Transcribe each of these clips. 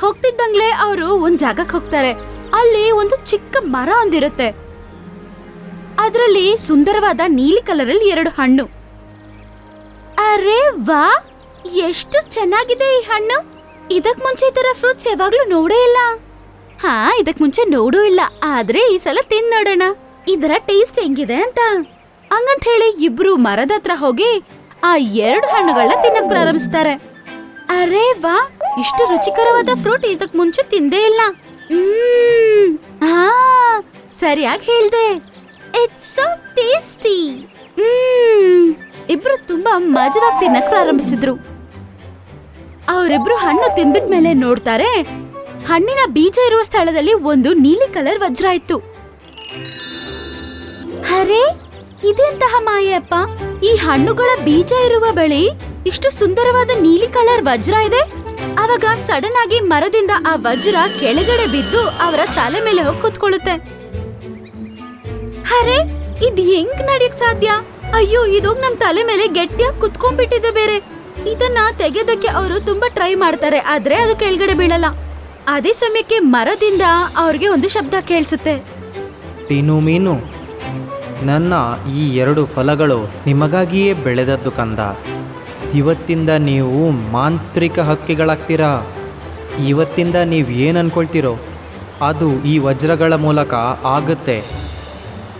ಹೋಗ್ತಿದ್ದಂಗ್ಲೆ ಅವರು ಒಂದ್ ಜಾಗಕ್ಕೆ ಹೋಗ್ತಾರೆ. ಅಲ್ಲಿ ಒಂದು ಚಿಕ್ಕ ಮರ ಒಂದಿರುತ್ತೆ ಅದರಲ್ಲಿ ಸುಂದರವಾದ ನೀಲಿ ಕಲರ್ ಅಲ್ಲಿ ಎರಡು ಹಣ್ಣು. ಅರೆ ವಾ! ಎಷ್ಟು ಚೆನ್ನಾಗಿದೆ ಈ ಹಣ್ಣು. ಇದಕ್ ಮುಂಚೆ ಈ ತರ ಫ್ರೂಟ್ಸ್ ಯಾವಾಗ್ಲೂ ನೋಡೇ ಇಲ್ಲ. ಹಾ, ಇದಕ್ ಮುಂಚೆ ನೋಡೂ ಇಲ್ಲ. ಆದ್ರೆ ಈ ಸಲ ತಿಂದ್ ನೋಡೋಣ. ಇದರ ಟೇಸ್ಟ್ ಹೆಂಗಿದೆ ಅಂತ. ಹಂಗಂತ ಹೇಳಿ ಇಬ್ರು ಮರದ ಹತ್ರ ಹೋಗಿ ಆ ಎರಡು ಹಣ್ಣುಗಳನ್ನ ತಿನ್ನಕ್ ಪ್ರಾರಂಭಿಸ್ತಾರೆ. ಅರೆ ವಾ, ಇಷ್ಟು ರುಚಿಕರವಾದ ಫ್ರೂಟ್ ಇದಕ್ ಮುಂಚೆ ತಿಂದೇ ಇಲ್ಲ. ಸರಿಯಾಗಿ ಹೇಳ್ದೆ. ಇಟ್ಸ್ ಸೋ ಟೇಸ್ಟಿ ಇಬ್ರು ತುಂಬಾ ಮಜವಾಗಿ ತಿನ್ನಕ್ ಪ್ರಾರಂಭಿಸಿದ್ರು ಅವರಿಬ್ರು ಹಣ್ಣು ತಿಂದ್ಬಿಟ್ಮೇಲೆ ನೋಡ್ತಾರೆ, ಹಣ್ಣಿನ ಬೀಜ ಇರುವ ಸ್ಥಳದಲ್ಲಿ ಒಂದು ನೀಲಿ ಕಲರ್ ವಜ್ರ ಇತ್ತು. ಅರೆ, ಇದೆಂತಹ ಮಾಯಪ್ಪ ಈ ಹಣ್ಣುಗಳ ಬೀಜ ಇರುವ ಬಳಿ ಇಷ್ಟು ಸುಂದರವಾದ ನೀಲಿ ಕಲರ್ ವಜ್ರ ಇದೆ? ಅವಾಗ ಸಡನ್ ಆಗಿ ಮರದಿಂದ ಆ ವಜ್ರ ಕೆಳಗಡೆ ಬಿದ್ದು ಅವರ ತಲೆ ಮೇಲೆ ಹೋಗಿ ಕೂತ್ಕೊಳ್ಳುತ್ತೆ. ಅರೆ, ಇದ್ ಹೆಂಗ್ ನಡಿಯಕ್ ಸಾಧ್ಯ? ಅಯ್ಯೋ ಇದೋಗ್ ನಮ್ ತಲೆ ಮೇಲೆ ಗಟ್ಟಿಯಾಗಿ ಕುತ್ಕೊಂಡ್ಬಿಟ್ಟಿದೆ ಬೇರೆ. ಇದನ್ನ ತೆಗೆಯೋದಕ್ಕೆ ಅವರು ತುಂಬಾ ಟ್ರೈ ಮಾಡ್ತಾರೆ, ಆದ್ರೆ ಅದು ಕೆಳಗಡೆ ಬೀಳಲ್ಲ. ಅದೇ ಸಮಯಕ್ಕೆ ಮರದಿಂದ ಅವ್ರಿಗೆ ಒಂದು ಶಬ್ದ ಕೇಳಿಸುತ್ತೆ. ಟೀನು ಮೀನು, ನನ್ನ ಈ ಎರಡು ಫಲಗಳು ನಿಮಗಾಗಿಯೇ ಬೆಳೆದದ್ದು ಕಂದ. ಇವತ್ತಿಂದ ನೀವು ಮಾಂತ್ರಿಕ ಹಕ್ಕಿಗಳಾಗ್ತೀರಾ? ಇವತ್ತಿಂದ ನೀವು ಏನು ಅನ್ಕೊಳ್ತೀರೋ, ಅದು ಈ ವಜ್ರಗಳ ಮೂಲಕ ಆಗುತ್ತೆ.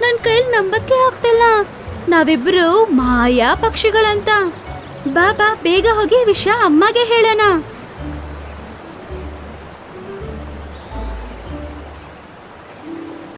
ನನ್ನ ಕೈಲಿ ನಂಬಕ್ಕೆ ಆಗ್ತಿಲ್ಲ. ನಾವಿಬ್ರು ಮಾಯಾ ಪಕ್ಷಿಗಳಂತ. ಬಾ ಬಾ, ಬೇಗ ಹೋಗಿ ವಿಷಯ ಅಮ್ಮಗೆ ಹೇಳೋಣ.